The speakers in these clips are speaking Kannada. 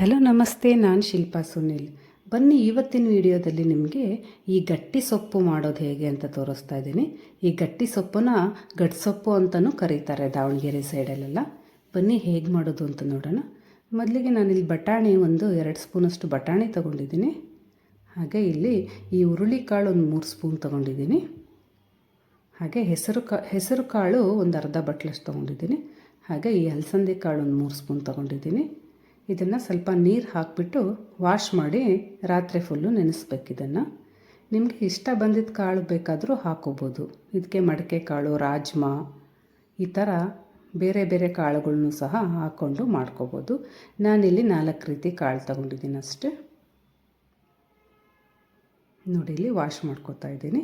ಹಲೋ, ನಮಸ್ತೆ, ನಾನು ಶಿಲ್ಪಾ ಸುನಿಲ್. ಬನ್ನಿ ಇವತ್ತಿನ ವಿಡಿಯೋದಲ್ಲಿ ನಿಮಗೆ ಈ ಗಟ್ಟಿ ಸೊಪ್ಪು ಮಾಡೋದು ಹೇಗೆ ಅಂತ ತೋರಿಸ್ತಾ ಇದ್ದೀನಿ. ಈ ಗಟ್ಟಿ ಸೊಪ್ಪನ್ನ ಗಟ್ಟಿ ಸೊಪ್ಪು ಅಂತಲೂ ಕರೀತಾರೆ ದಾವಣಗೆರೆ ಸೈಡಲ್ಲೆಲ್ಲ. ಬನ್ನಿ ಹೇಗೆ ಮಾಡೋದು ಅಂತ ನೋಡೋಣ. ಮೊದಲಿಗೆ ನಾನಿಲ್ಲಿ ಬಟಾಣಿ ಒಂದು ಎರಡು ಸ್ಪೂನಷ್ಟು ಬಟಾಣಿ ತೊಗೊಂಡಿದ್ದೀನಿ. ಹಾಗೆ ಇಲ್ಲಿ ಈ ಹುರುಳಿಕಾಳು ಒಂದು ಮೂರು ಸ್ಪೂನ್ ತೊಗೊಂಡಿದ್ದೀನಿ. ಹಾಗೆ ಹೆಸರು ಕಾ ಹೆಸರು ಕಾಳು ಒಂದು ಅರ್ಧ ಬಟ್ಲಷ್ಟು ತೊಗೊಂಡಿದ್ದೀನಿ. ಹಾಗೆ ಈ ಅಲಸಂದೆ ಕಾಳು ಒಂದು ಮೂರು ಸ್ಪೂನ್ ತೊಗೊಂಡಿದ್ದೀನಿ. ಇದನ್ನು ಸ್ವಲ್ಪ ನೀರು ಹಾಕಿಬಿಟ್ಟು ವಾಶ್ ಮಾಡಿ ರಾತ್ರಿ ಫುಲ್ಲು ನೆನೆಸ್ಬೇಕು ಇದನ್ನು. ನಿಮಗೆ ಇಷ್ಟ ಬಂದಿದ್ದ ಕಾಳು ಬೇಕಾದರೂ ಹಾಕೋಬೋದು. ಇದಕ್ಕೆ ಮಡಕೆ ಕಾಳು, ರಾಜ್ಮಾ, ಈ ಥರ ಬೇರೆ ಬೇರೆ ಕಾಳುಗಳ್ನೂ ಸಹ ಹಾಕ್ಕೊಂಡು ಮಾಡ್ಕೋಬೋದು. ನಾನಿಲ್ಲಿ ನಾಲ್ಕು ರೀತಿ ಕಾಳು ತಗೊಂಡಿದ್ದೀನಿ ಅಷ್ಟೇ. ನೋಡಿ, ಇಲ್ಲಿ ವಾಶ್ ಮಾಡ್ಕೋತಾ ಇದ್ದೀನಿ.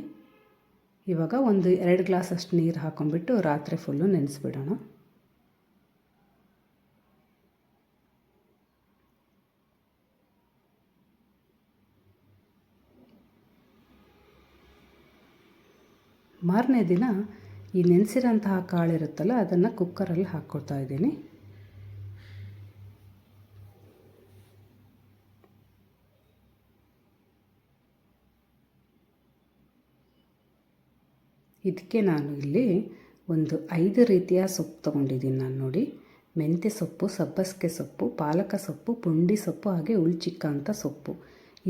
ಇವಾಗ ಒಂದು ಎರಡು ಗ್ಲಾಸ್ ಅಷ್ಟು ನೀರು ಹಾಕೊಂಡ್ಬಿಟ್ಟು ರಾತ್ರಿ ಫುಲ್ಲು ನೆನೆಸ್ಬಿಡೋಣ. ಮಾರನೇ ದಿನ ಈ ನೆನೆಸಿರೋಂತಹ ಕಾಳಿರುತ್ತಲ್ಲ ಅದನ್ನು ಕುಕ್ಕರಲ್ಲಿ ಹಾಕ್ಕೊಳ್ತಾ ಇದ್ದೀನಿ. ಇದಕ್ಕೆ ನಾನು ಇಲ್ಲಿ ಒಂದು ಐದು ರೀತಿಯ ಸೊಪ್ಪು ತೊಗೊಂಡಿದ್ದೀನಿ ನಾನು ನೋಡಿ. ಮೆಂತ್ಯ ಸೊಪ್ಪು, ಸಬ್ಬಸಿಗೆ ಸೊಪ್ಪು, ಪಾಲಕ ಸೊಪ್ಪು, ಪುಂಡಿ ಸೊಪ್ಪು, ಹಾಗೆ ಉಳ್ಚಿಕ್ಕ ಅಂತ ಸೊಪ್ಪು.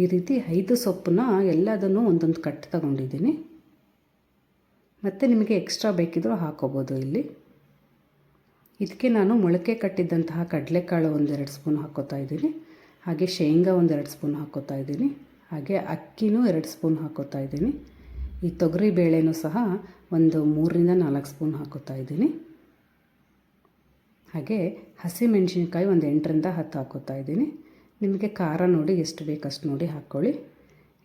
ಈ ರೀತಿ ಐದು ಸೊಪ್ಪನ್ನ ಎಲ್ಲದನ್ನು ಒಂದೊಂದು ಕಟ್ ತಗೊಂಡಿದ್ದೀನಿ. ಮತ್ತು ನಿಮಗೆ ಎಕ್ಸ್ಟ್ರಾ ಬೇಕಿದ್ದರೂ ಹಾಕೋಬೋದು ಇಲ್ಲಿ. ಇದಕ್ಕೆ ನಾನು ಮೊಳಕೆ ಕಟ್ಟಿದ್ದಂತಹ ಕಡಲೆಕಾಳು ಒಂದೆರಡು ಸ್ಪೂನ್ ಹಾಕೋತಾ ಇದ್ದೀನಿ. ಹಾಗೆ ಶೇಂಗಾ ಒಂದೆರಡು ಸ್ಪೂನ್ ಹಾಕೋತಾ ಇದ್ದೀನಿ. ಹಾಗೆ ಅಕ್ಕಿನೂ ಎರಡು ಸ್ಪೂನ್ ಹಾಕೋತಾ ಇದ್ದೀನಿ. ಈ ತೊಗರಿ ಬೇಳೆನೂ ಸಹ ಒಂದು ಮೂರರಿಂದ ನಾಲ್ಕು ಸ್ಪೂನ್ ಹಾಕೋತಾ ಇದ್ದೀನಿ. ಹಾಗೆ ಹಸಿಮೆಣಸಿನ್ಕಾಯಿ ಒಂದು ಎಂಟರಿಂದ ಹತ್ತು ಹಾಕೋತಾ ಇದ್ದೀನಿ. ನಿಮಗೆ ಖಾರ ನೋಡಿ ಎಷ್ಟು ಬೇಕಷ್ಟು ನೋಡಿ ಹಾಕ್ಕೊಳ್ಳಿ.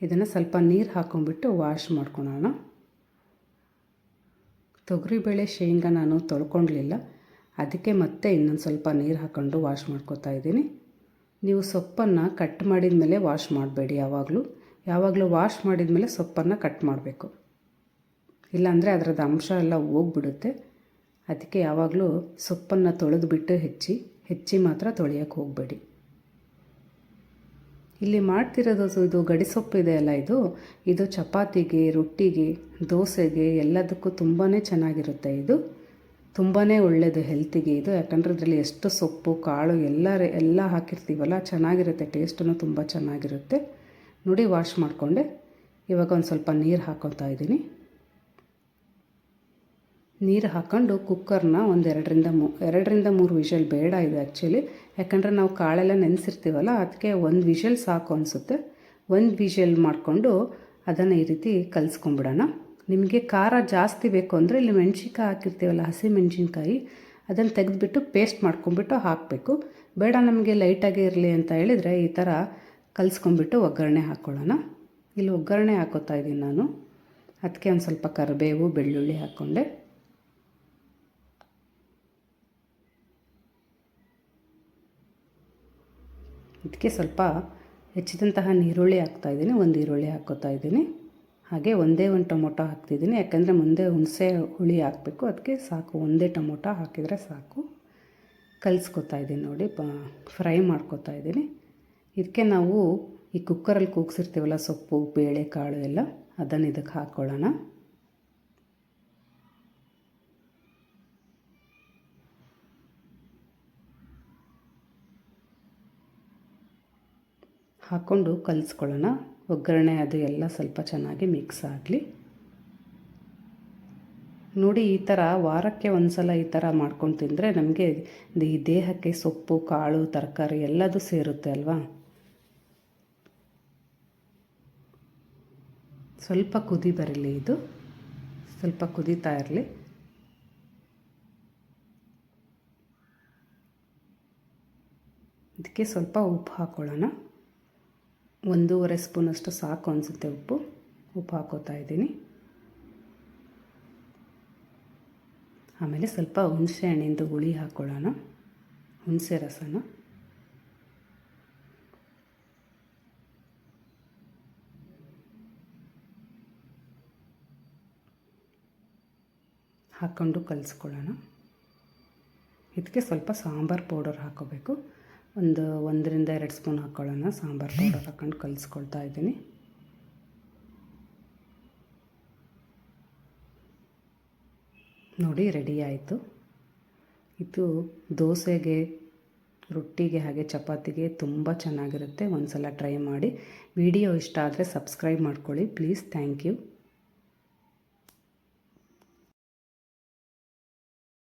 ಇದನ್ನು ಸ್ವಲ್ಪ ನೀರು ಹಾಕೊಂಡ್ಬಿಟ್ಟು ವಾಶ್ ಮಾಡ್ಕೊಳೋಣ. ತೊಗರಿಬೇಳೆ ಶೇಂಗಾ ನಾನು ತೊಳ್ಕೊಳ್ಲಿಲ್ಲ ಅದಕ್ಕೆ ಮತ್ತೆ ಇನ್ನೊಂದು ಸ್ವಲ್ಪ ನೀರು ಹಾಕ್ಕೊಂಡು ವಾಶ್ ಮಾಡ್ಕೋತಾ ಇದ್ದೀನಿ. ನೀವು ಸೊಪ್ಪನ್ನು ಕಟ್ ಮಾಡಿದ ಮೇಲೆ ವಾಶ್ ಮಾಡಬೇಡಿ ಯಾವಾಗಲೂ. ಯಾವಾಗಲೂ ವಾಶ್ ಮಾಡಿದ ಮೇಲೆ ಸೊಪ್ಪನ್ನು ಕಟ್ ಮಾಡಬೇಕು. ಇಲ್ಲಾಂದರೆ ಅದರದ್ದು ಅಂಶ ಎಲ್ಲ ಹೋಗ್ಬಿಡುತ್ತೆ. ಅದಕ್ಕೆ ಯಾವಾಗಲೂ ಸೊಪ್ಪನ್ನು ತೊಳೆದುಬಿಟ್ಟು ಹೆಚ್ಚಿ ಹೆಚ್ಚಿ ಮಾತ್ರ ತೊಳೆಯೋಕ್ಕೆ ಹೋಗಬೇಡಿ. ಇಲ್ಲಿ ಮಾಡ್ತಿರೋದು ಇದು ಗಡಿಸೊಪ್ಪು ಇದೆಯಲ್ಲ ಇದು? ಇದು ಚಪಾತಿಗೆ, ರೊಟ್ಟಿಗೆ, ದೋಸೆಗೆ ಎಲ್ಲದಕ್ಕೂ ತುಂಬಾ ಚೆನ್ನಾಗಿರುತ್ತೆ ಇದು. ತುಂಬಾ ಒಳ್ಳೆಯದು ಹೆಲ್ತಿಗೆ ಇದು. ಯಾಕಂದರೆ ಇದರಲ್ಲಿ ಎಷ್ಟು ಸೊಪ್ಪು, ಕಾಳು ಎಲ್ಲ ಎಲ್ಲ ಹಾಕಿರ್ತೀವಲ್ಲ, ಚೆನ್ನಾಗಿರುತ್ತೆ ಟೇಸ್ಟೂ ತುಂಬ ಚೆನ್ನಾಗಿರುತ್ತೆ. ನೋಡಿ ವಾಶ್ ಮಾಡಿಕೊಂಡೆ. ಇವಾಗ ಒಂದು ಸ್ವಲ್ಪ ನೀರು ಹಾಕ್ಕೊತಾ ಇದ್ದೀನಿ. ನೀರು ಹಾಕ್ಕೊಂಡು ಕುಕ್ಕರ್ನ ಒಂದು ಎರಡರಿಂದ ಮೂ, ಎರಡರಿಂದ ಮೂರು ವಿಷಲ್ ಬೇಡ ಇದು ಆ್ಯಕ್ಚುಲಿ ಯಾಕಂದರೆ ನಾವು ಕಾಳೆಲ್ಲ ನೆನೆಸಿರ್ತೀವಲ್ಲ, ಅದಕ್ಕೆ ಒಂದು ವಿಷಲ್ ಸಾಕು ಅನಿಸುತ್ತೆ. ಒಂದು ವಿಷಲ್ ಮಾಡಿಕೊಂಡು ಅದನ್ನು ಈ ರೀತಿ ಕಲಿಸ್ಕೊಂಬಿಡೋಣ. ನಿಮಗೆ ಖಾರ ಜಾಸ್ತಿ ಬೇಕು ಅಂದರೆ ಇಲ್ಲಿ ಮೆಣಸಿನ್ಕಾಯಿ ಹಾಕಿರ್ತೀವಲ್ಲ, ಹಸಿ ಮೆಣಸಿನ್ಕಾಯಿ, ಅದನ್ನು ತೆಗೆದುಬಿಟ್ಟು ಪೇಸ್ಟ್ ಮಾಡ್ಕೊಂಬಿಟ್ಟು ಹಾಕಬೇಕು. ಬೇಡ ನಮಗೆ ಲೈಟಾಗಿ ಇರಲಿ ಅಂತ ಹೇಳಿದರೆ ಈ ಥರ ಕಲಿಸ್ಕೊಂಬಿಟ್ಟು ಒಗ್ಗರಣೆ ಹಾಕ್ಕೊಳ್ಳೋಣ ಇಲ್ಲಿ ಒಗ್ಗರಣೆ ಹಾಕೋತಾ ಇದ್ದೀನಿ ನಾನು. ಅದಕ್ಕೆ ಒಂದು ಸ್ವಲ್ಪ ಕರಿಬೇವು, ಬೆಳ್ಳುಳ್ಳಿ ಹಾಕ್ಕೊಂಡೆ ಇದಕ್ಕೆ ಸ್ವಲ್ಪ ಹೆಚ್ಚಿದಂತಹ ನೀರುಳ್ಳಿ ಹಾಕ್ತಾಯಿದ್ದೀನಿ ಒಂದು ಈರುಳ್ಳಿ ಹಾಕ್ಕೋತಾ ಇದ್ದೀನಿ. ಹಾಗೆ ಒಂದೇ ಒಂದು ಟೊಮೊಟೊ ಹಾಕ್ತಿದ್ದೀನಿ ಯಾಕಂದರೆ ಮುಂದೆ ಹುಣಸೆ ಹುಳಿ ಹಾಕಬೇಕು. ಅದಕ್ಕೆ ಸಾಕು. ಒಂದೇ ಟೊಮೊಟೊ ಹಾಕಿದರೆ ಸಾಕು. ಕಲಿಸ್ಕೊತಾ ಇದ್ದೀನಿ ನೋಡಿ. ಫ್ರೈ ಮಾಡ್ಕೋತಾ ಇದ್ದೀನಿ. ಇದಕ್ಕೆ ನಾವು ಈ ಕುಕ್ಕರಲ್ಲಿ ಕೂಗಿಸಿರ್ತೀವಲ್ಲ ಸೊಪ್ಪು, ಬೇಳೆ, ಕಾಳು ಎಲ್ಲ, ಅದನ್ನು ಇದಕ್ಕೆ ಹಾಕ್ಕೊಳ್ಳೋಣ ಹಾಕ್ಕೊಂಡು ಕಲಿಸ್ಕೊಳ್ಳೋಣ. ಒಗ್ಗರಣೆ ಅದು ಎಲ್ಲ ಸ್ವಲ್ಪ ಚೆನ್ನಾಗಿ ಮಿಕ್ಸ್ ಆಗಲಿ. ನೋಡಿ ಈ ಥರ ವಾರಕ್ಕೆ ಒಂದು ಸಲ ಈ ಥರ ಮಾಡ್ಕೊಂಡು ತಿಂದರೆ ನಮಗೆ ಈ ದೇಹಕ್ಕೆ ಸೊಪ್ಪು, ಕಾಳು, ತರಕಾರಿ ಎಲ್ಲದು ಸೇರುತ್ತೆ ಅಲ್ವಾ? ಸ್ವಲ್ಪ ಕುದಿ ಬರಲಿ ಇದು. ಸ್ವಲ್ಪ ಕುದೀತಾ ಇರಲಿ. ಇದಕ್ಕೆ ಸ್ವಲ್ಪ ಉಪ್ಪು ಹಾಕ್ಕೊಳ್ಳೋಣ ಒಂದೂವರೆ ಸ್ಪೂನಷ್ಟು ಸಾಕು ಅನಿಸುತ್ತೆ ಉಪ್ಪು. ಉಪ್ಪು ಹಾಕೋತಾ ಇದ್ದೀನಿ. ಆಮೇಲೆ ಸ್ವಲ್ಪ ಹುಣಸೆ ಹಣ್ಣಿಂದು ಹುಳಿ ಹಾಕ್ಕೊಳ್ಳೋಣ ಹುಣಸೆ ರಸನ. ಹಾಕ್ಕೊಂಡು ಕಲಿಸ್ಕೊಳ್ಳೋಣ. ಇದಕ್ಕೆ ಸ್ವಲ್ಪ ಸಾಂಬಾರು ಪೌಡರ್ ಹಾಕೋಬೇಕು. ಒಂದು ಒಂದರಿಂದ ಎರಡು ಸ್ಪೂನ್ ಹಾಕ್ಕೊಳ್ಳೋಣ ಸಾಂಬಾರು ಪೌಡರ್ ಹಾಕ್ಕೊಂಡು ಕಲಿಸ್ಕೊಳ್ತಾ ಇದ್ದೀನಿ. ನೋಡಿ, ರೆಡಿ ಆಯಿತು. ಇದು ದೋಸೆಗೆ, ರೊಟ್ಟಿಗೆ ಹಾಗೆ ಚಪಾತಿಗೆ ತುಂಬ ಚೆನ್ನಾಗಿರುತ್ತೆ. ಒಂದು ಸಲ ಟ್ರೈ ಮಾಡಿ. ವಿಡಿಯೋ ಇಷ್ಟ ಆದರೆ ಸಬ್ಸ್ಕ್ರೈಬ್ ಮಾಡ್ಕೊಳ್ಳಿ. Please thank you.